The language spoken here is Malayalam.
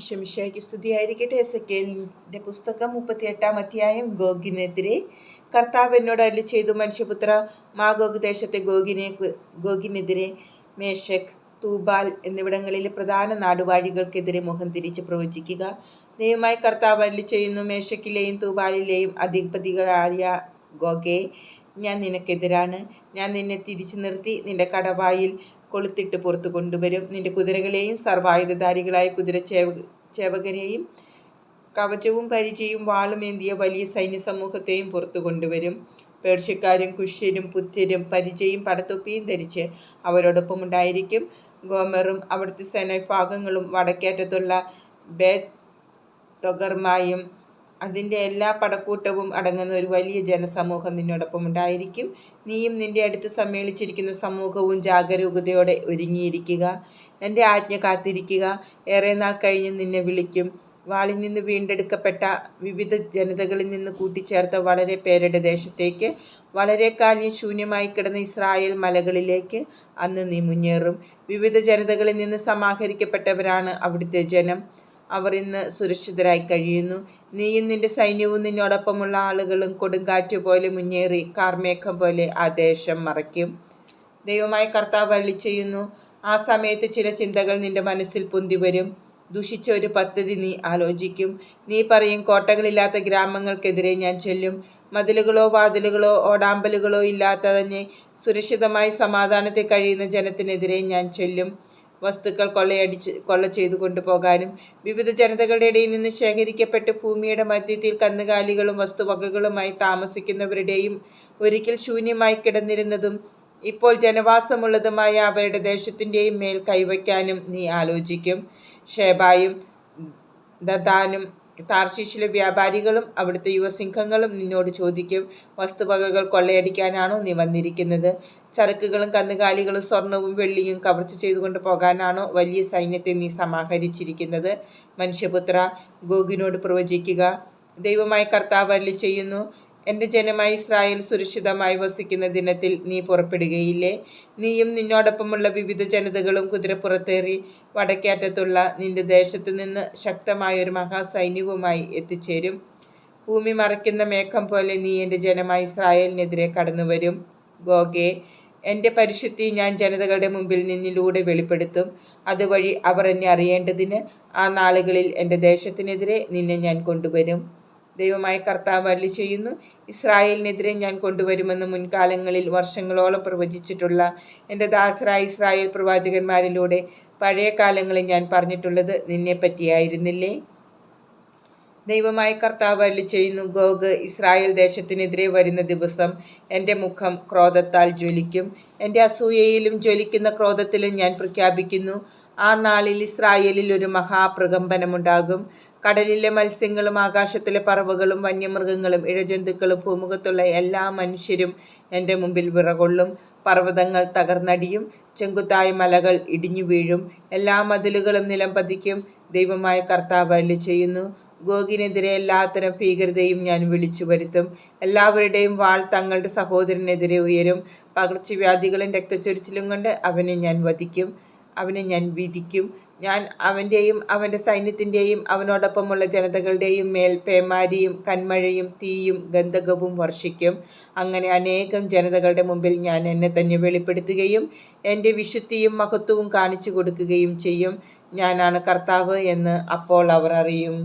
ഇഷമിഷയ്ക്ക് സ്തുതിയായിരിക്കട്ടെ. എസ് കെലിന്റെ പുസ്തകം മുപ്പത്തിയെട്ടാം അധ്യായം ഗോഗിനെതിരെ കർത്താവ് എന്നോട് അല്ലി ചെയ്തു മനുഷ്യപുത്ര മാഗോഗ് ദേശത്തെ ഗോഗിനെ ഗോഗിനെതിരെ മേഷക് തൂബാൽ എന്നിവിടങ്ങളിലെ പ്രധാന നാടുവാഴികൾക്കെതിരെ മുഖം തിരിച്ച് പ്രവചിക്കുക. ദൈവമായി കർത്താവ് അല്ലി ചെയ്യുന്നു മേഷക്കിലെയും തൂബാലിലെയും അധിപതികളായ ഗോഗെ ഞാൻ നിനക്കെതിരാണ്. ഞാൻ നിന്നെ തിരിച്ചു നിർത്തി. നിന്റെ കടവായിൽ കൊളുത്തിട്ട് പുറത്തു കൊണ്ടുവരും. നിന്റെ കുതിരകളെയും സർവായുധധാരികളായ കുതിര ചേവ ചേവകരെയും കവചവും പരിചയും വാളുമേന്തിയ വലിയ സൈന്യ സമൂഹത്തെയും പുറത്തു കൊണ്ടുവരും. പേർഷ്യക്കാരും കുഷ്യരും പുത്യരും പരിചയും പടത്തൊപ്പിയും ധരിച്ച് അവരോടൊപ്പം ഉണ്ടായിരിക്കും ഗോമറും അവിടുത്തെ സേനാവിഭാഗങ്ങളും വടക്കേറ്റത്തുള്ള ബേ തൊഗർമായും അതിന്റെ എല്ലാ പടക്കൂട്ടവും അടങ്ങുന്ന ഒരു വലിയ ജനസമൂഹം നിന്നോടൊപ്പം ഉണ്ടായിരിക്കും. നീയും നിന്റെ അടുത്ത് സമ്മേളിച്ചിരിക്കുന്ന സമൂഹവും ജാഗരൂകതയോടെ ഒരുങ്ങിയിരിക്കുക. എന്റെ ആജ്ഞ കാത്തിരിക്കുക. ഏറെ നാൾ കഴിഞ്ഞ് നിന്നെ വിളിക്കും. വാളിൽ നിന്ന് വീണ്ടെടുക്കപ്പെട്ട വിവിധ ജനതകളിൽ നിന്ന് കൂട്ടിച്ചേർത്ത വളരെ പേരുടെ ദേശത്തേക്ക് വളരെ കാലം ശൂന്യമായി കിടന്ന ഇസ്രായേൽ മലകളിലേക്ക് അന്ന് നീ മുന്നേറും. വിവിധ ജനതകളിൽ നിന്ന് സമാഹരിക്കപ്പെട്ടവരാണ് അവിടുത്തെ ജനം. അവർ ഇന്ന് സുരക്ഷിതരായി കഴിയുന്നു. നീയും നിന്റെ സൈന്യവും നിന്നോടൊപ്പമുള്ള ആളുകളും കൊടുങ്കാറ്റ് പോലെ മുന്നേറി കാർമേഘം പോലെ ആ ദേശം മറയ്ക്കും. ദൈവമായ കർത്താവ് അള്ളി ചെയ്യുന്നു ആ സമയത്ത് ചില ചിന്തകൾ നിന്റെ മനസ്സിൽ പൊന്തി വരും ദുഷിച്ച ഒരു പദ്ധതി നീ ആലോചിക്കും. നീ പറയും കോട്ടകളില്ലാത്ത ഗ്രാമങ്ങൾക്കെതിരെ ഞാൻ ചെല്ലും. മതിലുകളോ വാതിലുകളോ ഓടാമ്പലുകളോ ഇല്ലാത്ത തന്നെ സുരക്ഷിതമായി സമാധാനത്തെ കഴിയുന്ന ജനത്തിനെതിരെ ഞാൻ ചെല്ലും. വസ്തുക്കൾ കൊള്ളയടിച്ച് കൊള്ള ചെയ്തു കൊണ്ടുപോകാനും വിവിധ ജനതകളുടെ ഇടയിൽ നിന്ന് ശേഖരിക്കപ്പെട്ട് ഭൂമിയുടെ മധ്യത്തിൽ കന്നുകാലികളും വസ്തുവകകളുമായി താമസിക്കുന്നവരുടെയും ഒരിക്കൽ ശൂന്യമായി കിടന്നിരുന്നതും ഇപ്പോൾ ജനവാസമുള്ളതുമായ അവരുടെ ദേശത്തിന്റെയും മേൽ കൈവയ്ക്കാനും നീ ആലോചിക്കും. ഷേബായും ദദാനും താർശീഷിലെ വ്യാപാരികളും അവിടുത്തെ യുവസിംഹങ്ങളും നിന്നോട് ചോദിക്കും വസ്തുവകകൾ കൊള്ളയടിക്കാനാണോ നീ വന്നിരിക്കുന്നത്? ചരക്കുകളും കന്നുകാലികളും സ്വർണവും വെള്ളിയും കവർച്ച ചെയ്തുകൊണ്ട് പോകാനാണോ വലിയ സൈന്യത്തെ നീ സമാഹരിച്ചിരിക്കുന്നത്? മനുഷ്യപുത്ര ഗോഗിനോട് പ്രവചിക്കുക. ദൈവമായ കർത്താവ് അല്ലി ചെയ്യുന്നു എന്റെ ജനമായി ഇസ്രായേൽ സുരക്ഷിതമായി വസിക്കുന്ന ദിനത്തിൽ നീ പുറപ്പെടുകയില്ലേ? നീയും നിന്നോടൊപ്പമുള്ള വിവിധ ജനതകളും കുതിരപ്പുറത്തേറി വടക്കേറ്റത്തുള്ള നിന്റെ ദേശത്തു നിന്ന് ശക്തമായ ഒരു മഹാസൈന്യവുമായി എത്തിച്ചേരും. ഭൂമി മറയ്ക്കുന്ന മേഘം പോലെ നീ എന്റെ ജനമായി ഇസ്രായേലിനെതിരെ കടന്നു വരും ഗോഗെ എന്റെ പരിശുദ്ധി ഞാൻ ജനതകളുടെ മുമ്പിൽ നിന്നിലൂടെ വെളിപ്പെടുത്തും. അതുവഴി അവർ എന്നെ അറിയേണ്ടതിന് ആ നാളുകളിൽ എന്റെ ദേശത്തിനെതിരെ നിന്നെ ഞാൻ കൊണ്ടുവരും. ദൈവമായ കർത്താവ് അല്ലി ചെയ്യുന്നു. ഇസ്രായേലിനെതിരെ ഞാൻ കൊണ്ടുവരുമെന്ന് മുൻകാലങ്ങളിൽ വർഷങ്ങളോളം പ്രവചിച്ചിട്ടുള്ള എന്റെ ദാസരായ ഇസ്രായേൽ പ്രവാചകന്മാരിലൂടെ പഴയ കാലങ്ങളിൽ ഞാൻ പറഞ്ഞിട്ടുള്ളത് നിന്നെ പറ്റിയായിരുന്നില്ലേ ദൈവമായ കർത്താവ് അല്ലി ചെയ്യുന്നു ഗോഗ് ഇസ്രായേൽ ദേശത്തിനെതിരെ വരുന്ന ദിവസം എന്റെ മുഖം ക്രോധത്താൽ ജ്വലിക്കും. എന്റെ അസൂയയിലും ജ്വലിക്കുന്ന ക്രോധത്തിലും ഞാൻ പ്രഖ്യാപിക്കുന്നു. ആ നാളിൽ ഇസ്രായേലിൽ ഒരു മഹാപ്രകമ്പനമുണ്ടാകും. കടലിലെ മത്സ്യങ്ങളും ആകാശത്തിലെ പറവുകളും വന്യമൃഗങ്ങളും ഇഴജന്തുക്കളും ഭൂമുഖത്തുള്ള എല്ലാ മനുഷ്യരും എന്റെ മുമ്പിൽ വിറകൊള്ളും. പർവതങ്ങൾ തകർന്നടിയും ചെങ്കുത്തായ മലകൾ ഇടിഞ്ഞു വീഴും. എല്ലാ മതിലുകളും നിലം പതിക്കും. ദൈവമായ കർത്താവ് അല്ലി ചെയ്യുന്നു. ഗോഗിനെതിരെ എല്ലാത്തരം ഭീകരതയും ഞാൻ വിളിച്ചു വരുത്തും. എല്ലാവരുടെയും വാൾ തങ്ങളുടെ സഹോദരനെതിരെ ഉയരും. പകർച്ചവ്യാധികളും രക്തച്ചൊരിച്ചിലും കൊണ്ട് അവനെ ഞാൻ വധിക്കും. അവനെ ഞാൻ വിധിക്കും. ഞാൻ അവന്റെയും അവന്റെ സൈന്യത്തിന്റെയും അവനോടൊപ്പമുള്ള ജനതകളുടെയും മേൽ പേമാരിയും കന്മഴയും തീയും ഗന്ധകവും വർഷിക്കും. അങ്ങനെ അനേകം ജനതകളുടെ മുമ്പിൽ ഞാൻ എന്നെ തന്നെ വെളിപ്പെടുത്തുകയും എന്റെ വിശുദ്ധിയും മഹത്വവും കാണിച്ചു കൊടുക്കുകയും ചെയ്യും. ഞാനാണ് കർത്താവ് എന്ന് അപ്പോൾ അവർ അറിയും.